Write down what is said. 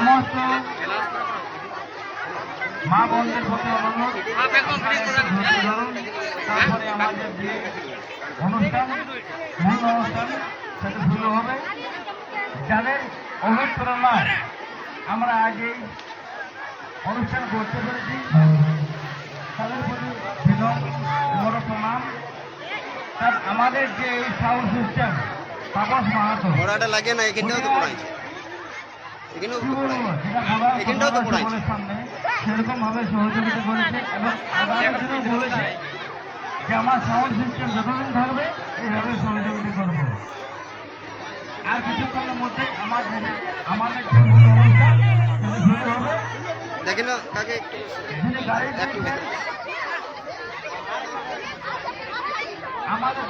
সমস্ত মা বোনদের প্রতি তারপরে আমাদের যে অনুষ্ঠান মূল অনুষ্ঠান সেটা শুরু হবে। যাদের অনুপ্রেরণায় আমরা আজ এই অনুষ্ঠান করতে পেরেছি তাদের প্রতি বিনম বড় প্রণাম। আমাদের যে এই সাউন্ড সিস্টেম তাপস মাহাতো লাগে না এখানেও তো এখানেও তো এখানটাও তো সেরকম ভাবে সহযোগিতা করেছে এবং আগামী বলেছে যে আমার সাউন্ড সিস্টেম যতদিন থাকবে এইভাবে সহযোগিতা করব। আর কিছুক্ষণের মধ্যে আমার আমাদের দেখেন কাকে একটু একটু আমাদের